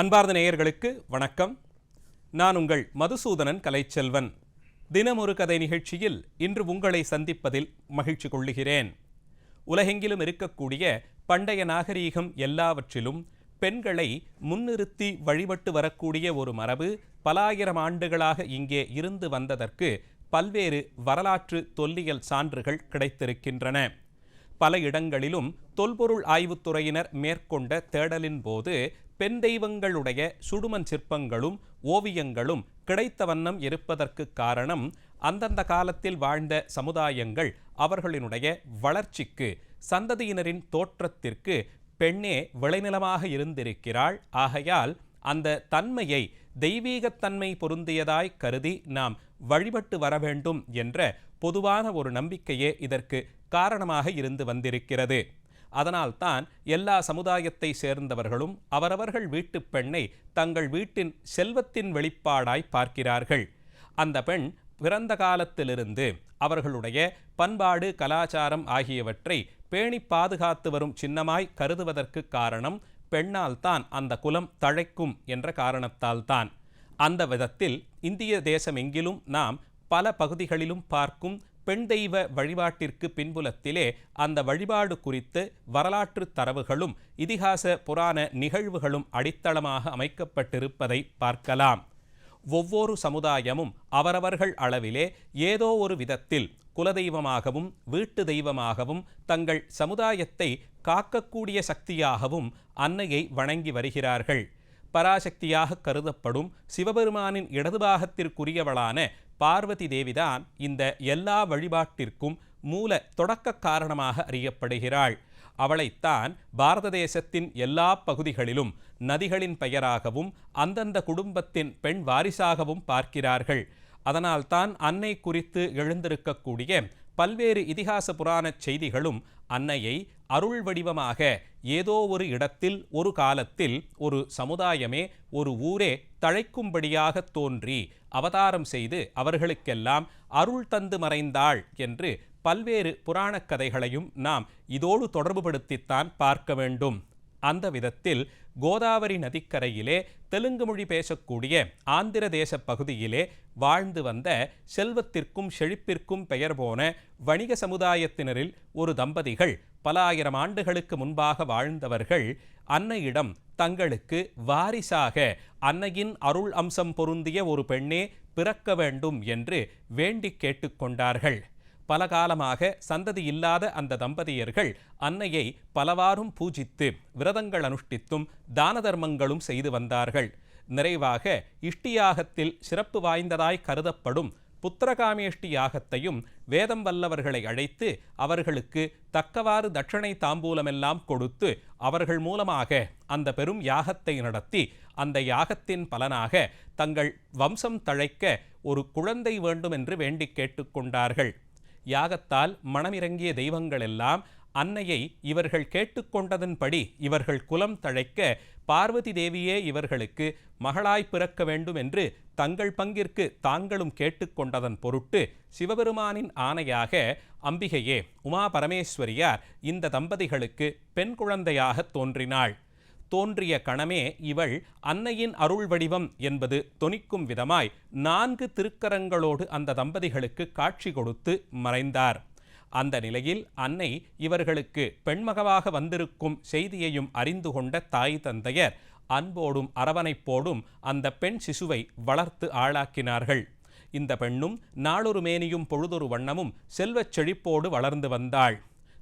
அன்பார்ந்த நேயர்களுக்கு வணக்கம். நான் உங்கள் மதுசூதனன் கலைச்செல்வன். தினமொரு கதை நிகழ்ச்சியில் இன்று உங்களை சந்திப்பதில் மகிழ்ச்சி கொள்ளுகிறேன். உலகெங்கிலும் இருக்கக்கூடிய பண்டைய நாகரீகம் எல்லாவற்றிலும் பெண்களை முன்னிறுத்தி வழிபட்டு வரக்கூடிய ஒரு மரபு பலாயிரம் ஆண்டுகளாக இங்கே இருந்து வந்ததற்கு பல்வேறு வரலாற்று தொல்லியல் சான்றுகள் கிடைத்திருக்கின்றன. பல இடங்களிலும் தொல்பொருள் ஆய்வுத்துறையினர் மேற்கொண்ட தேடலின் போது பெண் தெய்வங்களுடைய சுடுமண் சிற்பங்களும் ஓவியங்களும் கிடைத்த வண்ணம் இருப்பதற்கு காரணம் அந்தந்த காலத்தில் வாழ்ந்த சமுதாயங்கள் அவர்களினுடைய வளர்ச்சிக்கு சந்ததியினரின் தோற்றத்திற்கு பெண்ணே விளைநிலமாக இருந்திருக்கிறாள். ஆகையால் அந்த தன்மையை தெய்வீகத்தன்மை பொருந்தியதாய் கருதி நாம் வழிபட்டு வர வேண்டும் என்ற பொதுவான ஒரு நம்பிக்கையே இதற்கு காரணமாக இருந்து வந்திருக்கிறது. அதனால்தான் எல்லா சமுதாயத்தை சேர்ந்தவர்களும் அவரவர்கள் வீட்டு பெண்ணை தங்கள் வீட்டின் செல்வத்தின் வெளிப்பாடாய் பார்க்கிறார்கள். அந்த பெண் பிறந்த காலத்திலிருந்து அவர்களுடைய பண்பாடு கலாச்சாரம் ஆகியவற்றை பேணி பாதுகாத்து வரும் சின்னமாய் கருதுவதற்கு காரணம் பெண்ணால் தான் அந்த குலம் தழைக்கும் என்ற காரணத்தால்தான். அந்த விதத்தில் இந்திய தேசம் எங்கிலும் நாம் பல பகுதிகளிலும் பார்க்கும் பெண் தெய்வ வழிபாட்டிற்கு பின்புலத்திலே அந்த வழிபாடு குறித்து வரலாற்று தரவுகளும் இதிகாச புராண நிகழ்வுகளும் அடித்தளமாக அமைக்கப்பட்டிருப்பதை பார்க்கலாம். ஒவ்வொரு சமுதாயமும் அவரவர்கள் அளவிலே ஏதோ ஒரு விதத்தில் குலதெய்வமாகவும் வீட்டு தெய்வமாகவும் தங்கள் சமுதாயத்தை காக்கக்கூடிய சக்தியாகவும் அன்னையை வணங்கி வருகிறார்கள். பராசக்தியாக கருதப்படும் சிவபெருமானின் இடது பாகத்திற்குரியவளான பார்வதி தேவிதான் இந்த எல்லா வழிபாட்டிற்கும் மூல தொடக்க காரணமாக அறியப்படுகிறாள். அவளைத்தான் பாரத தேசத்தின் எல்லா பகுதிகளிலும் நதிகளின் பெயராகவும் அந்தந்த குடும்பத்தின் பெண் வாரிசாகவும் பார்க்கிறார்கள். அதனால்தான் அன்னை குறித்து எழுந்திருக்கக்கூடிய பல்வேறு இதிகாச புராணச் செய்திகளும் அன்னையை அருள் வடிவமாக ஏதோ ஒரு இடத்தில் ஒரு காலத்தில் ஒரு சமுதாயமே ஒரு ஊரே தழைக்கும்படியாக தோன்றி அவதாரம் செய்து அவர்களுக்கெல்லாம் அருள் தந்து மறைந்தாள் என்று பல்வேறு புராணக் கதைகளையும் நாம் இதோடு தொடர்புபடுத்தித்தான் பார்க்க வேண்டும். அந்த விதத்தில் கோதாவரி நதிக்கரையிலே தெலுங்கு மொழி பேசக்கூடிய ஆந்திர தேச பகுதியிலே வாழ்ந்து வந்த செல்வத்திற்கும் செழிப்பிற்கும் பெயர் போன வணிக சமுதாயத்தினரில் ஒரு தம்பதிகள் பல ஆயிரம் ஆண்டுகளுக்கு முன்பாக வாழ்ந்தவர்கள் அன்னையிடம் தங்களுக்கு வாரிசாக அன்னையின் அருள் அம்சம் பொருந்திய ஒரு பெண்ணே பிறக்க வேண்டும் என்று வேண்டி கேட்டுக்கொண்டார்கள் பல காலமாக சந்ததி இல்லாத அந்த தம்பதியர்கள் அன்னையை பலவாறும் பூஜித்து விரதங்கள் அனுஷ்டித்தும் தான தர்மங்களும் செய்து வந்தார்கள். நிறைவாக இஷ்டியாகத்தில் சிறப்பு வாய்ந்ததாய் கருதப்படும் புத்திரகாமேஷ்டி யாகத்தையும் வேதம் வல்லவர்களை அழைத்து அவர்களுக்கு தக்கவாறு தட்சணை தாம்பூலமெல்லாம் கொடுத்து அவர்கள் மூலமாக அந்த பெரும் யாகத்தை நடத்தி அந்த யாகத்தின் பலனாக தங்கள் வம்சம் தழைக்க ஒரு குழந்தை வேண்டும் என்று வேண்டிக் கேட்டுக்கொண்டார்கள் யாகத்தால் மனமிறங்கிய தெய்வங்களெல்லாம் அன்னையை இவர்கள் கேட்டுக்கொண்டதன்படி இவர்கள் குலம் தழைக்க பார்வதி தேவியே இவர்களுக்கு மகளாய் பிறக்க வேண்டும் என்று தங்கள் பங்கிற்கு தாங்களும் கேட்டுக்கொண்டதன் பொருட்டு சிவபெருமானின் ஆணையாக அம்பிகையே உமா பரமேஸ்வரியார் இந்த தம்பதிகளுக்கு பெண் குழந்தையாக தோன்றினாள். தோன்றிய கணமே இவள் அன்னையின் அருள் வடிவம் என்பது தொனிக்கும் விதமாய் நான்கு திருக்கரங்களோடு அந்த தம்பதிகளுக்கு காட்சி கொடுத்து மறைந்தார். அந்த நிலையில் அன்னை இவர்களுக்கு பெண்மகவாக வந்திருக்கும் செய்தியையும் அறிந்து கொண்ட தாய் தந்தையர் அன்போடும் அரவணைப்போடும் அந்த பெண் சிசுவை வளர்த்து ஆளாக்கினார்கள். இந்த பெண்ணும் நாளொரு மேனியும் பொழுதொரு வண்ணமும் செல்வச் செழிப்போடு வளர்ந்து வந்தாள்.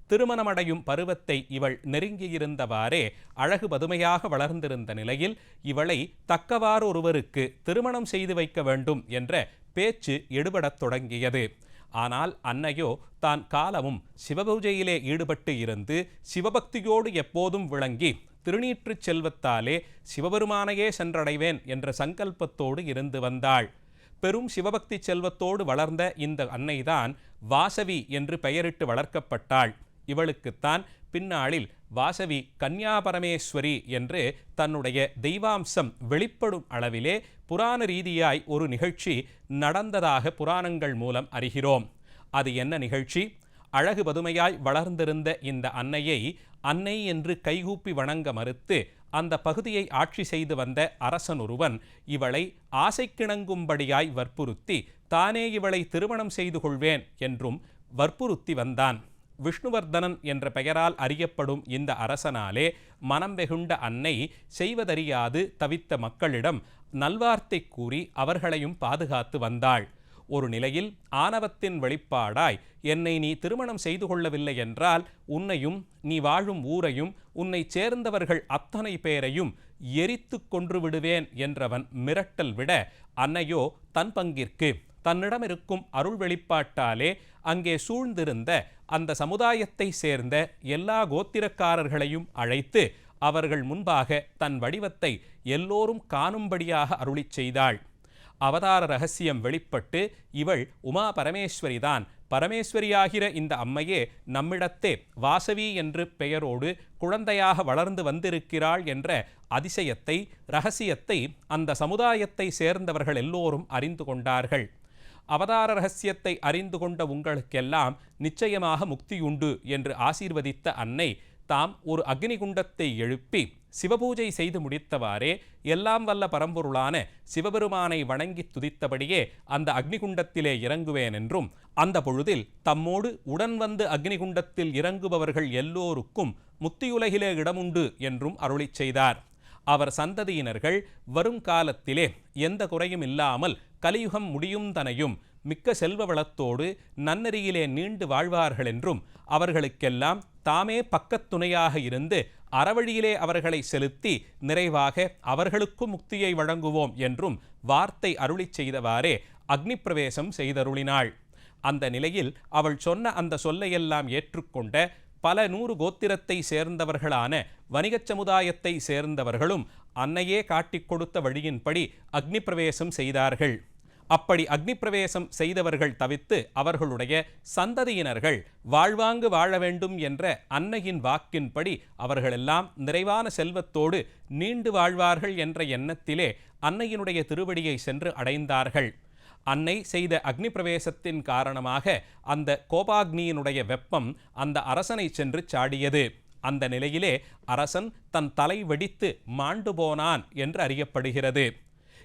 திருமணமடையும் பருவத்தை இவள் நெருங்கியிருந்தவாறே அழகு பதுமையாக வளர்ந்திருந்த நிலையில் இவளை தக்கவாறொருவருக்கு திருமணம் செய்து வைக்க வேண்டும் என்ற பேச்சு எடுபடத் தொடங்கியது. ஆனால் அன்னையோ தான் காலமும் சிவபூஜையிலே ஈடுபட்டு இருந்து சிவபக்தியோடு எப்போதும் விளங்கி திருநீற்றுச் செல்வத்தாலே சிவபெருமானையே சென்றடைவேன் என்ற சங்கல்பத்தோடு இருந்து வந்தாள். பெரும் சிவபக்தி செல்வத்தோடு வளர்ந்த இந்த அன்னைதான் வாசவி என்று பெயரிட்டு வளர்க்கப்பட்டாள். இவளுக்குத்தான் பின்னாளில் வாசவி கன்யாபரமேஸ்வரி என்று தன்னுடைய தெய்வாம்சம் வெளிப்படும் அளவிலே புராண ரீதியாய் ஒரு நிகழ்ச்சி நடந்ததாக புராணங்கள் மூலம் அறிகிறோம். அது என்ன நிகழ்ச்சி? அழகு பதுமையாய் வளர்ந்திருந்த இந்த அன்னையை அன்னை என்று கைகூப்பி வணங்க மறுத்து அந்த பகுதியை ஆட்சி செய்து வந்த அரசன் ஒருவன் இவளை ஆசைக்கிணங்கும்படியாய் வற்புறுத்தி தானே இவளை திருமணம் செய்து கொள்வேன் என்றும் வற்புறுத்தி வந்தான். விஷ்ணுவர்தனன் என்ற பெயரால் அறியப்படும் இந்த அரசனாலே மனம் வெகுண்ட அன்னை செய்வதறியாது தவித்த மக்களிடம் நல்வார்த்தை கூறி அவர்களையும் பாதுகாத்து வந்தாள். ஒரு நிலையில் ஆணவத்தின் வெளிப்பாடாய் என்னை நீ திருமணம் செய்து கொள்ளவில்லை என்றால் உன்னையும் நீ வாழும் ஊரையும் உன்னை சேர்ந்தவர்கள் அத்தனை பேரையும் எரித்து கொன்று விடுவேன் என்றவன் மிரட்டல் விட அன்னையோ தன் பங்கிற்கு தன்னிடமிருக்கும் அருள் வெளிப்பாட்டாலே அங்கே சூழ்ந்திருந்த அந்த சமுதாயத்தை சேர்ந்த எல்லா கோத்திரக்காரர்களையும் அழைத்து அவர்கள் முன்பாக தன் வடிவத்தை எல்லோரும் காணும்படியாக அருளிச் செய்தாள். அவதார ரகசியம் வெளிப்பட்டு இவள் உமா பரமேஸ்வரிதான். பரமேஸ்வரியாகிற இந்த அம்மையே நம்மிடத்தே வாசவி என்று பெயரோடு குழந்தையாக வளர்ந்து வந்திருக்கிறாள் என்ற அதிசயத்தை ரகசியத்தை அந்த சமுதாயத்தை சேர்ந்தவர்கள் எல்லோரும் அறிந்து கொண்டார்கள். அவதார ரகசியத்தை அறிந்து கொண்ட உங்களுக்கெல்லாம் நிச்சயமாக முக்தியுண்டு என்று ஆசீர்வதித்த அன்னை தாம் ஒரு அக்னிகுண்டத்தை எழுப்பி சிவபூஜை செய்து முடித்தவாறே எல்லாம் வல்ல பரம்பொருளான சிவபெருமானை வணங்கி துதித்தபடியே அந்த அக்னிகுண்டத்திலே இறங்குவேன் என்றும் அந்த பொழுதில் தம்மோடு உடன் வந்து அக்னிகுண்டத்தில் இறங்குபவர்கள் எல்லோருக்கும் முத்தியுலகிலே இடமுண்டு என்றும் அருளிச் செய்தார். அவர் சந்ததியினர்கள் வரும் காலத்திலே எந்த குறையும் இல்லாமல் கலியுகம் முடியும் தனையும் மிக்க செல்வ வளத்தோடு நன்னெறியிலே நீண்டு வாழ்வார்கள் என்றும் அவர்களுக்கெல்லாம் தாமே பக்கத்துணையாக இருந்து அறவழியிலே அவர்களை செலுத்தி நிறைவாக அவர்களுக்கும் முக்தியை வழங்குவோம் என்றும் வார்த்தை அருளிச் செய்தவாறே அக்னி பிரவேசம் செய்தருளினாள். அந்த நிலையில் அவள் சொன்ன அந்த சொல்லையெல்லாம் ஏற்றுக்கொண்ட பல நூறு கோத்திரத்தை சேர்ந்தவர்களான வணிகச் சமுதாயத்தை சேர்ந்தவர்களும் அன்னையே காட்டிக் கொடுத்த வழியின்படி அக்னி பிரவேசம் செய்தார்கள். அப்படி அக்னி பிரவேசம் செய்தவர்கள் தவித்து அவர்களுடைய சந்ததியினர்கள் வாழ்வாங்கு வாழ வேண்டும் என்ற அன்னையின் வாக்கின்படி அவர்களெல்லாம் நிறைவான செல்வத்தோடு நீண்டு வாழ்வார்கள் என்ற எண்ணத்திலே அன்னையினுடைய திருவடியை சென்று அடைந்தார்கள். அன்னை செய்த அக்னி பிரவேசத்தின் காரணமாக அந்த கோபாக்னியினுடைய வெப்பம் அந்த அரசனை சென்று சாடியது. அந்த நிலையிலே அரசன் தன் தலை வெடித்து மாண்டு போனான் என்று அறியப்படுகிறது.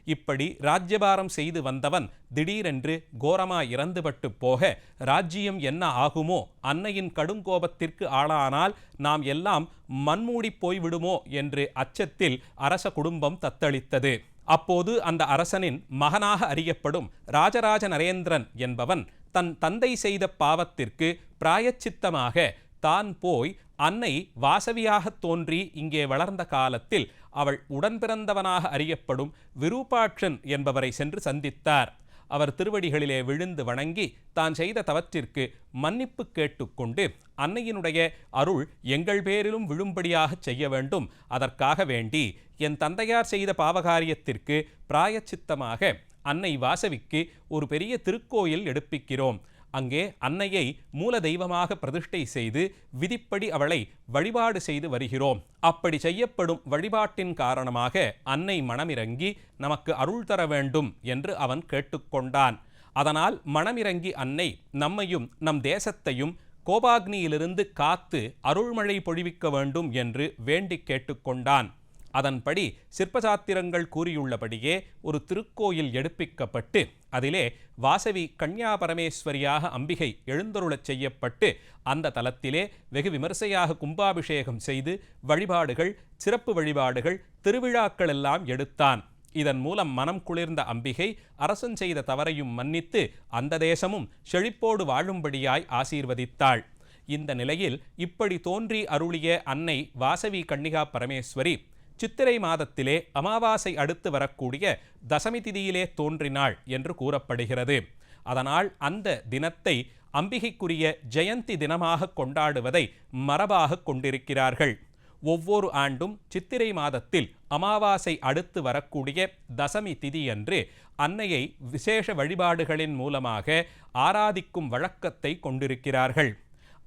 இப்படி ராஜ்யபாரம் செய்து வந்தவன் திடீரென்று கோரமா இறந்துபட்டு போக ராஜ்யம் என்ன ஆகுமோ அன்னையின் கடுங்கோபத்திற்கு ஆளானால் நாம் எல்லாம் மண்மூடி போய்விடுமோ என்று அச்சத்தில் அரச குடும்பம் தத்தளித்தது. அப்போது அந்த அரசனின் மகனாக அறியப்படும் ராஜராஜ நரேந்திரன் என்பவன் தன் தந்தை செய்த பாவத்திற்கு பிராயச்சித்தமாக தான் போய் அன்னை வாசவியாக தோன்றி இங்கே வளர்ந்த காலத்தில் அவள் உடன்பிறந்தவனாக அறியப்படும் விரூபாட்சன் என்பவரை சென்று சந்தித்தார். அவர் திருவடிகளிலே விழுந்து வணங்கி தான் செய்த தவற்றிற்கு மன்னிப்பு கேட்டுக்கொண்டு அன்னையினுடைய அருள் எங்கள் பேரிலும் விழும்படியாக செய்ய வேண்டும். அதற்காக வேண்டி என் தந்தையார் செய்த பாவகாரியத்திற்கு பிராயச்சித்தமாக அன்னை வாசவிக்கு ஒரு பெரிய திருக்கோயில் எடுப்பிக்கிறோம். அங்கே அன்னையை மூல தெய்வமாக பிரதிஷ்டை செய்து விதிப்படி அவளை வழிபாடு செய்து வருகிறோம். அப்படி செய்யப்படும் வழிபாட்டின் காரணமாக அன்னை மனமிறங்கி நமக்கு அருள் தர வேண்டும் என்று அவன் கேட்டுக்கொண்டான். அதனால் மனமிறங்கி அன்னை நம்மையும் நம் தேசத்தையும் கோபாக்னியிலிருந்து காத்து அருள்மழை பொழிவிக்க வேண்டும் என்று வேண்டிக் கேட்டுக்கொண்டான். அதன்படி சிற்பசாத்திரங்கள் கூறியுள்ளபடியே ஒரு திருக்கோயில் எடுப்பிக்கப்பட்டு அதிலே வாசவி கன்யா பரமேஸ்வரியாக அம்பிகை எழுந்தருளச் செய்யப்பட்டு அந்த தலத்திலே வெகு விமர்சையாக கும்பாபிஷேகம் செய்து வழிபாடுகள் சிறப்பு வழிபாடுகள் திருவிழாக்கள் எல்லாம் எடுத்தான். இதன் மூலம் மனம் குளிர்ந்த அம்பிகை அரசன் செய்த தவறையும் மன்னித்து அந்த தேசமும் செழிப்போடு வாழும்படியாய் ஆசீர்வதித்தாள். இந்த நிலையில் இப்படி தோன்றி அருளிய அன்னை வாசவி கன்னிகா பரமேஸ்வரி சித்திரை மாதத்திலே அமாவாசை அடுத்து வரக்கூடிய தசமி திதியிலே தோன்றினாள் என்று கூறப்படுகிறது. அதனால் அந்த தினத்தை அம்பிகைக்குரிய ஜெயந்தி தினமாக கொண்டாடுவதை மரபாக கொண்டிருக்கிறார்கள். ஒவ்வொரு ஆண்டும் சித்திரை மாதத்தில் அமாவாசை அடுத்து வரக்கூடிய தசமி திதியன்று அன்னையை விசேஷ வழிபாடுகளின் மூலமாக ஆராதிக்கும் வழக்கத்தை கொண்டிருக்கிறார்கள்.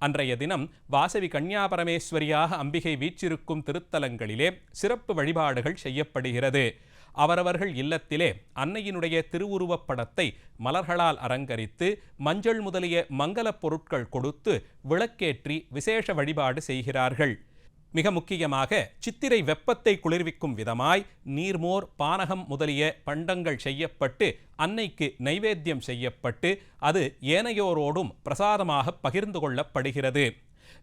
அன்றைய தினம் வாசவி கன்யாபரமேஸ்வரியாக அம்பிகை வீச்சிருக்கும் திருத்தலங்களிலே சிறப்பு வழிபாடுகள் செய்யப்படுகிறது. அவரவர்கள் இல்லத்திலே அன்னையினுடைய திருவுருவப் படத்தை மலர்களால் அலங்கரித்து மஞ்சள் முதலிய மங்கலப் பொருட்கள் கொடுத்து விளக்கேற்றி விசேஷ வழிபாடு செய்கிறார்கள். மிக முக்கியமாக சித்திரை வெப்பத்தை குளிர்விக்கும் விதமாய் நீர்மோர் பானகம் முதலிய பண்டங்கள் செய்யப்பட்டு அன்னைக்கு நைவேத்தியம் செய்யப்பட்டு அது ஏனையோரோடும் பிரசாதமாக பகிர்ந்து கொள்ளப்படுகிறது.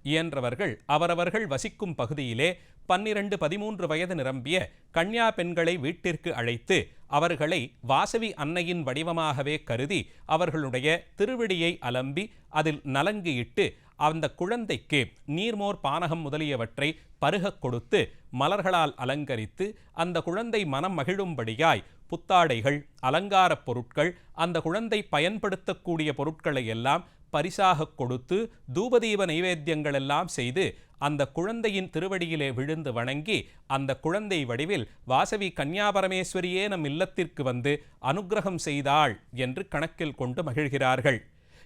இயன்றவர்கள் அவரவர்கள் வசிக்கும் பகுதியிலே பன்னிரண்டு பதிமூன்று வயது நிரம்பிய கன்யா பெண்களை வீட்டிற்கு அழைத்து அவர்களை வாசவி அன்னையின் வடிவமாகவே கருதி அவர்களுடைய திருவிடியை அலம்பி அதில் நலங்கியிட்டு அந்த குழந்தைக்கு நீர்மோர் பானகம் முதலியவற்றை பருகக் கொடுத்து மலர்களால் அலங்கரித்து அந்த குழந்தை மனம் மகிழும்படியாய் புத்தாடைகள் அலங்காரப் பொருட்கள் அந்த குழந்தை பயன்படுத்தக்கூடிய பொருட்களை எல்லாம் பரிசாக கொடுத்து தூபதீப நைவேத்தியங்கள் எல்லாம் செய்து அந்த குழந்தையின் திருவடியிலே விழுந்து வணங்கி அந்த குழந்தை வடிவில் வாசவி கன்யாபரமேஸ்வரியே நம் இல்லத்திற்கு வந்து அனுக்கிரகம் செய்தாள் என்று கணக்கில் கொண்டு மகிழ்கிறார்கள்.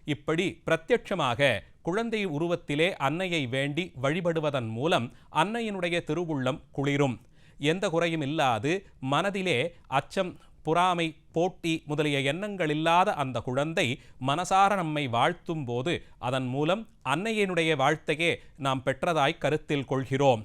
இப்படி பிரத்யட்சமாக குழந்தை உருவத்திலே அன்னையை வேண்டி வழிபடுவதன் மூலம் அன்னையினுடைய திருவுள்ளம் குளிரும். எந்த குறையும் இல்லாது மனதிலே அச்சம் புறாமை போட்டி முதலிய எண்ணங்கள் இல்லாத அந்த குழந்தை மனசார நம்மை வாழ்த்தும் போது அதன் மூலம் அன்னையினுடைய வாழ்த்தையே நாம் பெற்றதாய் கருத்தில் கொள்கிறோம்.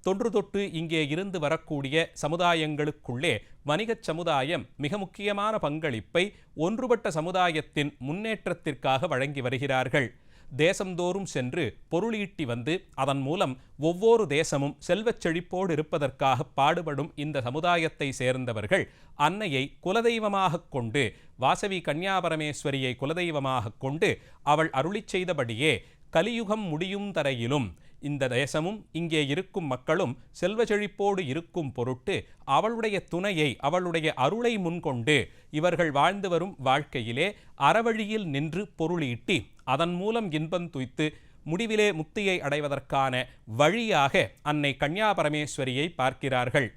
தொன்று தொட்டு இங்கே இருந்து வரக்கூடிய சமுதாயங்களுக்குள்ளே வணிகச் சமுதாயம் மிக முக்கியமான பங்களிப்பை ஒன்றுபட்ட சமுதாயத்தின் முன்னேற்றத்திற்காக வழங்கி வருகிறார்கள். தேசந்தோறும் சென்று பொருளீட்டி வந்து அதன் மூலம் ஒவ்வொரு தேசமும் செல்வச் செழிப்போடு இருப்பதற்காக பாடுபடும் இந்த சமுதாயத்தை சேர்ந்தவர்கள் அன்னையை குலதெய்வமாக கொண்டு வாசவி கன்யாபரமேஸ்வரியை குலதெய்வமாக கொண்டு அவள் அருளிச் செய்தபடியே கலியுகம் முடியும் தரையிலும் இந்த தேசமும் இங்கே இருக்கும் மக்களும் செல்வ செழிப்போடு இருக்கும் பொருட்டு அவளுடைய துணையை அவளுடைய அருளை முன்கொண்டு இவர்கள் வாழ்ந்து வரும் வாழ்க்கையிலே அறவழியில் நின்று பொருளீட்டி அதன் மூலம் இன்பம் துய்த்து முடிவிலே முத்தியை அடைவதற்கான வழியாக அன்னை கன்யாபரமேஸ்வரியை பார்க்கிறார்கள்.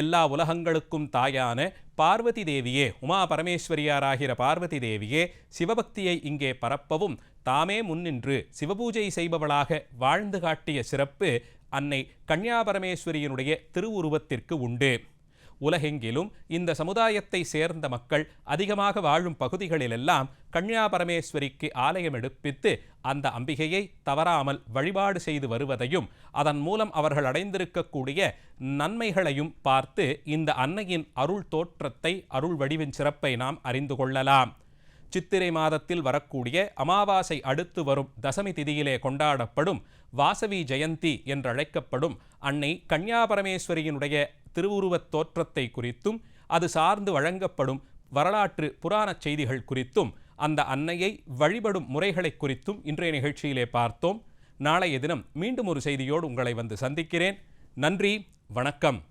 எல்லா உலகங்களுக்கும் தாயான பார்வதி தேவியே உமா பரமேஸ்வரியாராகிற பார்வதி தேவியே சிவபக்தியை இங்கே பரப்பவும் தாமே முன்னின்று சிவபூஜை செய்பவளாக வாழ்ந்து காட்டிய சிறப்பு அன்னை கன்யாபரமேஸ்வரியினுடைய திருவுருவத்திற்கு உண்டு. உலகெங்கிலும் இந்த சமுதாயத்தை சேர்ந்த மக்கள் அதிகமாக வாழும் பகுதிகளிலெல்லாம் கன்யாபரமேஸ்வரிக்கு ஆலயம் எடுப்பித்து அந்த அம்பிகையை தவறாமல் வழிபாடு செய்து வருவதையும் அதன் மூலம் அவர்கள் அடைந்திருக்கக்கூடிய நன்மைகளையும் பார்த்து இந்த அன்னையின் அருள் தோற்றத்தை அருள் வடிவின் சிறப்பை நாம் அறிந்து கொள்ளலாம். சித்திரை மாதத்தில் வரக்கூடிய அமாவாசை அடுத்து வரும் தசமி திதியிலே கொண்டாடப்படும் வாசவி ஜெயந்தி என்றழைக்கப்படும் அன்னை கன்யாபரமேஸ்வரியினுடைய திருவுருவத் தோற்றத்தை குறித்தும் அது சார்ந்து வழங்கப்படும் வரலாற்று புராணச் செய்திகள் குறித்தும் அந்த அன்னையை வழிபடும் முறைகளை குறித்தும் இன்றைய நிகழ்ச்சியிலே பார்த்தோம். நாளைய தினம் மீண்டும் ஒரு செய்தியோடு உங்களை வந்து சந்திக்கிறேன். நன்றி வணக்கம்.